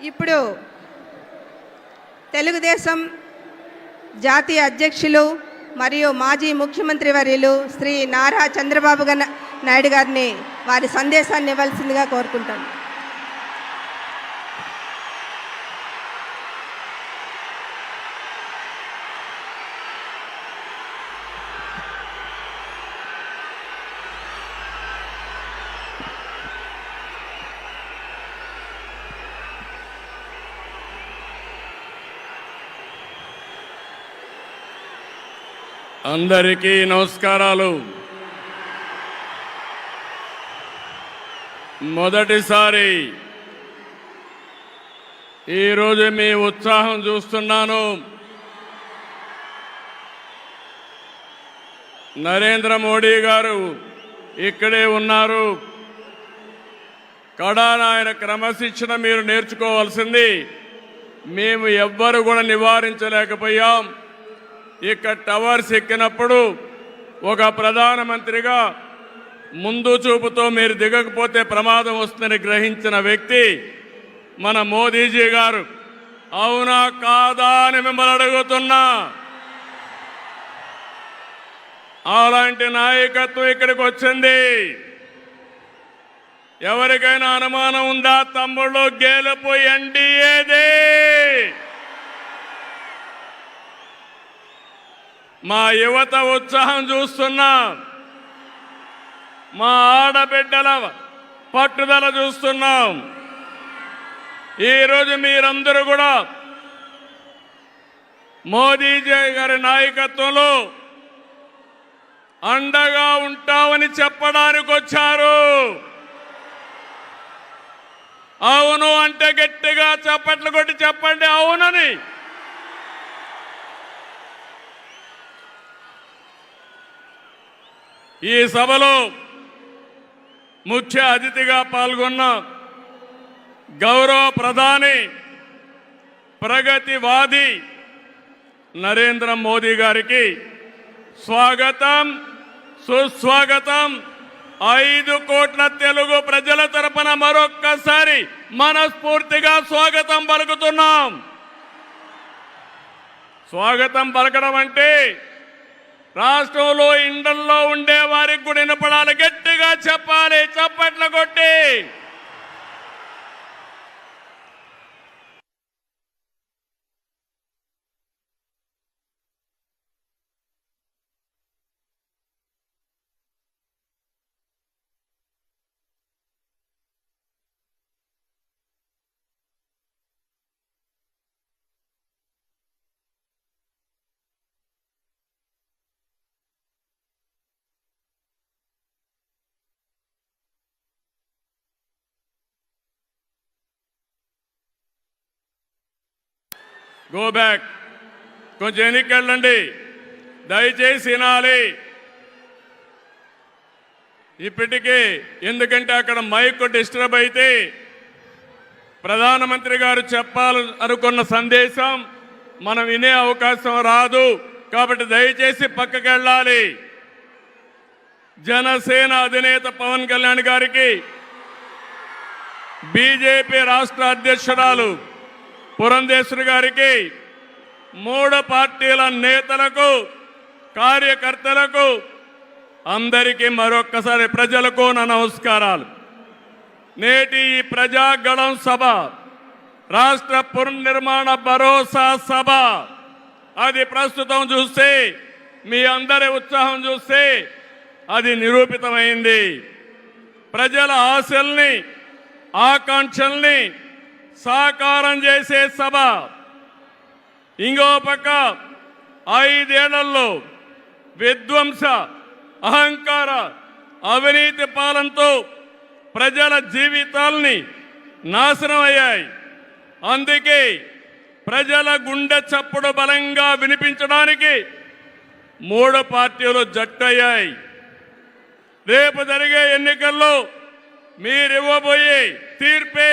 ఇప్పుడు తెలుగుదేశం జాతీయ అధ్యక్షులు మరియు మాజీ ముఖ్యమంత్రి వర్యులు శ్రీ నారా చంద్రబాబు నాయుడు గారిని వారి సందేశాన్ని ఇవ్వాల్సిందిగా కోరుకుంటాను. అందరికీ నమస్కారాలు. మొదటిసారి ఈరోజు మీ ఉత్సాహం చూస్తున్నాను. నరేంద్ర మోడీ గారు ఇక్కడే ఉన్నారు. కడానాయన క్రమశిక్షణ మీరు నేర్చుకోవాల్సింది. మేము ఎవ్వరు కూడా నివారించలేకపోయాం. ఇక్కడ టవర్స్ ఎక్కినప్పుడు ఒక ప్రధానమంత్రిగా ముందు చూపుతో మీరు దిగకపోతే ప్రమాదం వస్తుందని గ్రహించిన వ్యక్తి మన మోదీజీ గారు. అవునా కాదా అని మిమ్మల్ని అడుగుతున్నా. అలాంటి నాయకత్వం ఇక్కడికి వచ్చింది. ఎవరికైనా అనుమానం ఉందా? తమ్ముళ్ళు గేలిపోయి ఎన్డీఏదే మా యువత ఉత్సాహం చూస్తున్నాం. మా ఆడబిడ్డల పట్టుదల చూస్తున్నాం. ఈరోజు మీరందరూ కూడా మోదీజీ గారి నాయకత్వంలో అండగా ఉంటామని చెప్పడానికి వచ్చారు. అవును అంటే గట్టిగా చప్పట్లు కొట్టి చెప్పండి అవునని. ఈ సభలో ముఖ్య అతిథిగా పాల్గొన్న గౌరవ ప్రధాని ప్రగతివాది నరేంద్ర మోదీ గారికి స్వాగతం సుస్వాగతం. ఐదు కోట్ల తెలుగు ప్రజల తరపున మరొక్కసారి మనస్ఫూర్తిగా స్వాగతం పలుకుతున్నాం. స్వాగతం పలకడం అంటే రాష్ట్రంలో ఇండల్లో ఉండే వారికి కూడా వినపడాలి గట్టిగా చెప్పాలి చప్పట్లు కొట్టి. గో బ్యాక్ కొంచెం వెనక్కి వెళ్ళండి దయచేసి వినాలి. ఇప్పటికీ ఎందుకంటే అక్కడ మైక్ డిస్టర్బ్ అయితే ప్రధానమంత్రి గారు చెప్పాలి అనుకున్న సందేశం మనం వినే అవకాశం రాదు. కాబట్టి దయచేసి పక్కకి వెళ్ళాలి జనసేన అధినేత పవన్ కళ్యాణ్ గారికి బీజేపీ రాష్ట్ర అధ్యక్షురాలు పురంధేశ్వరి గారికి మూడు పార్టీల నేతలకు కార్యకర్తలకు అందరికీ మరొక్కసారి ప్రజలకు నా నమస్కారాలు. నేటి ఈ ప్రజాగళం సభ రాష్ట్ర పునర్నిర్మాణ భరోసా సభ అది ప్రస్తుతం చూస్తే మీ అందరి ఉత్సాహం చూస్తే అది నిరూపితమైంది. ప్రజల ఆశల్ని ఆకాంక్షల్ని సాకారం చేసే సభ ఇంకో పక్క ఐదేళ్ళలో విధ్వంస అహంకార అవినీతి పాలనతో ప్రజల జీవితాల్ని నాశనం అయ్యాయి. అందుకే ప్రజల గుండె చప్పుడు బలంగా వినిపించడానికి మూడు పార్టీలు జట్టయ్యాయి. రేపు జరిగే ఎన్నికల్లో మీరివ్వబోయే తీర్పే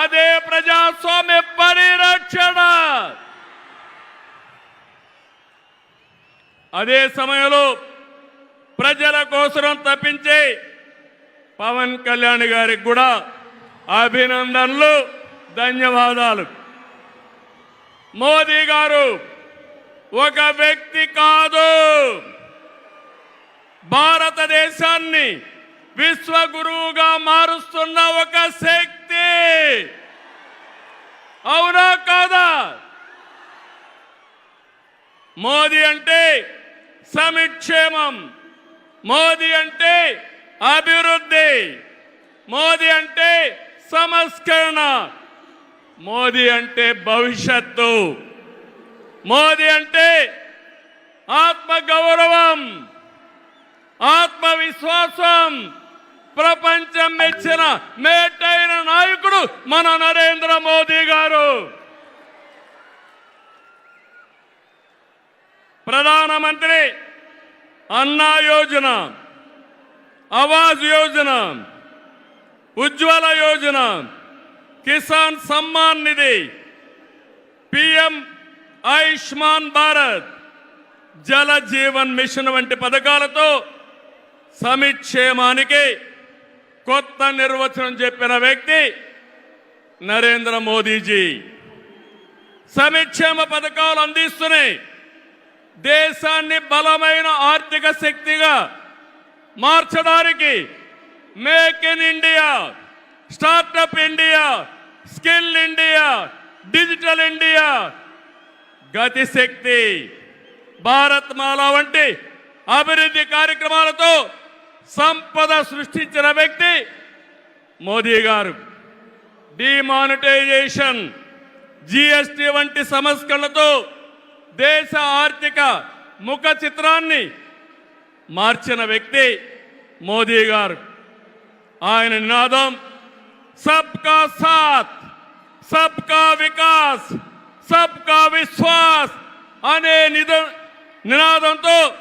అదే ప్రజాస్వామ్య పరిరక్షణ. అదే సమయంలో ప్రజల కోసం తప్పించే పవన్ కళ్యాణ్ గారికి కూడా అభినందనలు ధన్యవాదాలు. మోదీ గారు ఒక వ్యక్తి కాదు. భారతదేశాన్ని విశ్వగురువుగా మారుస్తున్న ఒక శక్తి అవునా కాదా మోదీ అంటే సమిక్షేమం. మోదీ అంటే అభివృద్ధి. మోదీ అంటే సంస్కరణ. మోదీ అంటే భవిష్యత్తు. మోదీ అంటే ఆత్మగౌరవం. ఆత్మవిశ్వాసం. ప్రపంచం మెచ్చిన మేటైన నాయకుడు మన నరేంద్ర మోదీ గారు. ప్రధానమంత్రి అన్నా యోజన ఆవాజ్ యోజన ఉజ్వల యోజన కిసాన్ సమ్మాన్ నిధి పిఎం ఆయుష్మాన్ భారత్ జల జీవన్ మిషన్ వంటి పథకాలతో సమిక్షేమానికి కొత్త నిర్వచనం చెప్పిన వ్యక్తి నరేంద్ర మోదీజీ. సమిక్షేమ పథకాలు అందిస్తున్నాయి. దేశాన్ని బలమైన ఆర్థిక శక్తిగా మార్చడానికి make in India startup India skill India digital India Gatishakti Bharatmala వంటి అభివృద్ధి కార్యక్రమాలతో సంపద సృష్టించిన వ్యక్తి మోదీ గారు. డిమానిటైజేషన్ జిఎస్టి వంటి సంస్కరణలతో దేశ ఆర్థిక ముఖ చిత్రాన్ని మార్చిన వ్యక్తి మోదీ గారు. ఆయన నినాదం సబ్కా సాత్ సబ్కా వికాస్ సబ్కా విశ్వాస్ అనే నిద నినాదంతో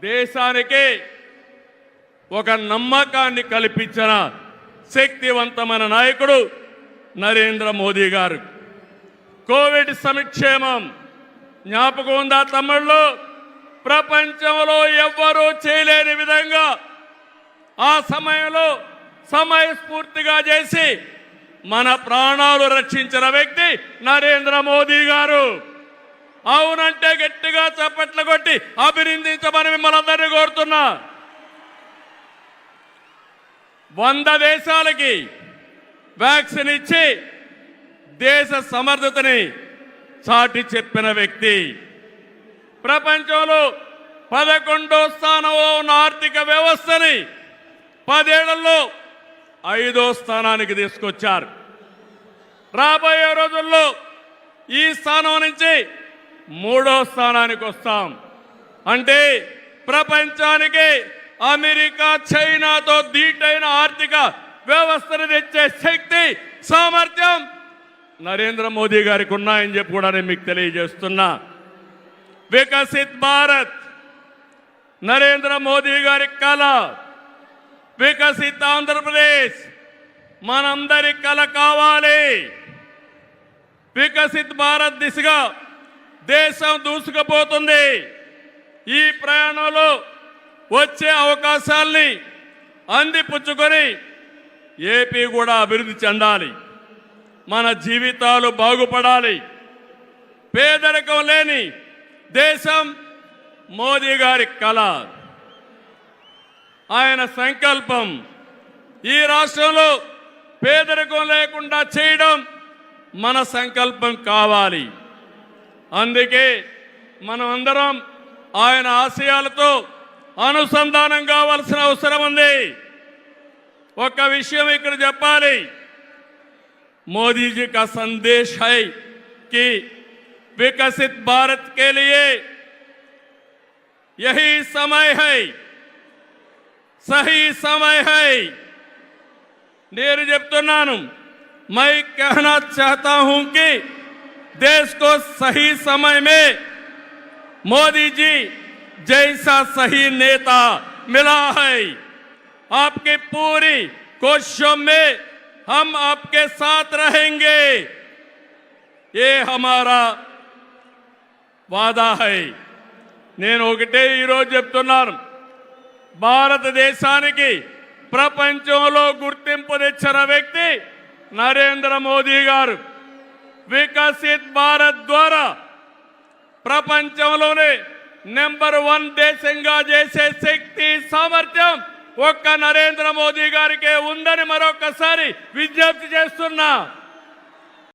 దేశానికి ఒక నమ్మకాన్ని కల్పించిన శక్తివంతమైన నాయకుడు నరేంద్ర మోదీ గారు. కోవిడ్ సంక్షేమం జ్ఞాపకం ఉందా తమ్ముళ్ళు? ప్రపంచంలో ఎవ్వరూ చేయలేని విధంగా ఆ సమయంలో సమయస్ఫూర్తిగా చేసి మన ప్రాణాలు రక్షించిన వ్యక్తి నరేంద్ర మోదీ గారు. అవునంటే గట్టిగా చప్పట్లు కొట్టి అభినందించమని మిమ్మల్ని అందరినీ కోరుతున్నా. వంద దేశాలకి వ్యాక్సిన్ ఇచ్చి దేశ సమర్థతని చాటి చెప్పిన వ్యక్తి. ప్రపంచంలో పదకొండో స్థానంలో ఉన్న ఆర్థిక వ్యవస్థని పదేళ్ళలో ఐదో స్థానానికి తీసుకొచ్చారు. రాబోయే రోజుల్లో ఈ స్థానం నుంచి మూడో స్థానానికి వస్తాం. అంటే ప్రపంచానికి అమెరికా చైనాతో దీటైన ఆర్థిక వ్యవస్థను తెచ్చే శక్తి సామర్థ్యం నరేంద్ర మోదీ గారికి ఉన్నాయని చెప్పి కూడా నేను మీకు తెలియజేస్తున్నా. వికసిత్ భారత్ నరేంద్ర మోదీ గారి కళ వికసిత్ ఆంధ్రప్రదేశ్ మనందరి కళ కావాలి. వికసిత్ భారత్ దిశగా దేశం దూసుకుపోతుంది. ఈ ప్రయాణంలో వచ్చే అవకాశాల్ని అందిపుచ్చుకొని ఏపీ కూడా అభివృద్ధి చెందాలి. మన జీవితాలు బాగుపడాలి. పేదరికం లేని దేశం మోదీ గారి కళ. ఆయన సంకల్పం ఈ రాష్ట్రంలో పేదరికం లేకుండా చేయడం మన సంకల్పం కావాలి. అందుకే మనం అందరం ఆయన ఆశయాలతో అనుసంధానం కావాల్సిన అవసరం ఉంది. ఒక విషయం ఇక్కడ చెప్పాలి. मोदी जी का संदेश है कि विकसित भारत के लिए यही समय है, सही समय है। नीर जब तो नानू, मैं कहना चाहता हूँ कि देश को सही समय में मोदी जी जैसा सही नेता मिला है। आपकी पूरी कोशिशों में हम आपके साथ रहेंगे ये हमारा వాదా హై నేను ఒకటే ఈరోజు చెప్తున్నాను భారతదేశానికి ప్రపంచంలో గుర్తింపు తెచ్చిన వ్యక్తి నరేంద్ర మోదీ గారు వికసిత్ భారత్ ద్వారా ప్రపంచంలోనే నెంబర్ వన్ దేశంగా చేసే శక్తి సామర్థ్యం ఒక్క నరేంద్ర మోదీ గారికే ఉందని మరొకసారి విజ్ఞప్తి చేస్తున్నా.